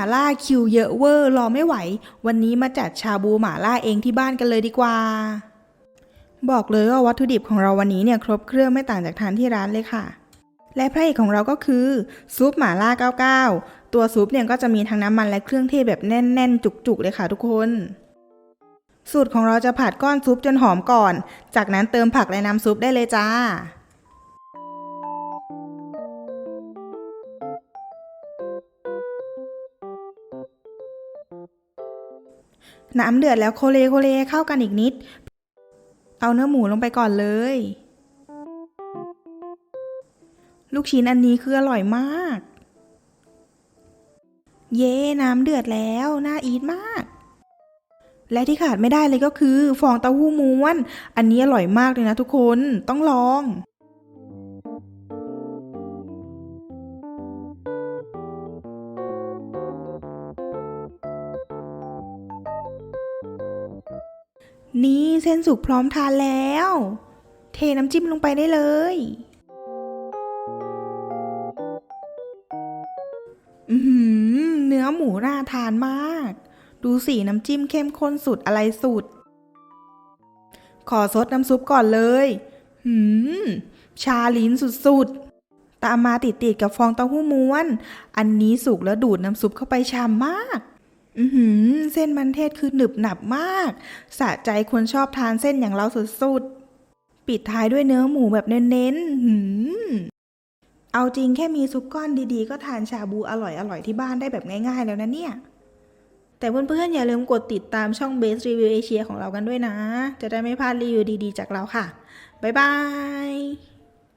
หมาล่าคิวเยอะเวอร์รอไม่ไหว วันนี้มาจัดชาบูหมาล่าเองที่บ้านกันเลยดีกว่า บอกเลยว่าวัตถุดิบของเราวันนี้เนี่ยครบเครื่องไม่ต่างจากทานที่ร้านเลยค่ะ และพระเอกของเราก็คือ ซุปหม่าล่า 99 ตัวซุปเนี่ยก็จะมีทั้งน้ำมันและเครื่องเทศแบบแน่น ๆ จุก ๆ เลยค่ะทุกคน สูตรของเราจะผัดก้อนซุปจนหอมก่อน จากนั้นเติมผักและน้ำซุปได้เลยจ้า น้ำเดือดแล้วโคเลโคเลเข้ากันอีกนิด เอาเนื้อหมูลงไปก่อนเลย ลูกชิ้นอันนี้คืออร่อยมาก เย้น้ำเดือดแล้ว น่าอีทมาก และที่ขาดไม่ได้เลยก็คือ ฟองเต้าหู้ม้วน อันนี้อร่อยมากเลยนะทุกคน ต้องลอง นี่เส้นสุกพร้อมทานแล้ว เทน้ำจิ้มลงไปได้เลย อือหือเนื้อหมูน่าทานมาก ดูสีน้ำจิ้มเข้มข้นสุดอะไรสุด ขอซดน้ำซุปก่อนเลย หืม ชาลิ้นสุดๆ ตามมาติดๆกับฟองเต้าหู้ม้วน อันนี้สุกแล้วดูดน้ำซุปเข้าไปชามมาก อือหือ เส้นมันเทศคือหนึบหนับมาก สะใจคนชอบทานเส้นอย่างเราสุดๆ ปิดท้ายด้วยเนื้อหมูแบบเน้นๆหืมเอาจริงแค่มีซุปก้อนดีๆ ก็ทานชาบูอร่อยๆ ที่บ้านได้แบบง่ายๆ แล้วนะเนี่ย แต่เพื่อนๆ อย่าลืมกดติดตามช่อง Base Review Asia ของเรากันด้วยนะ จะได้ไม่พลาดรีวิวดีๆ จากเราค่ะ บ๊ายบาย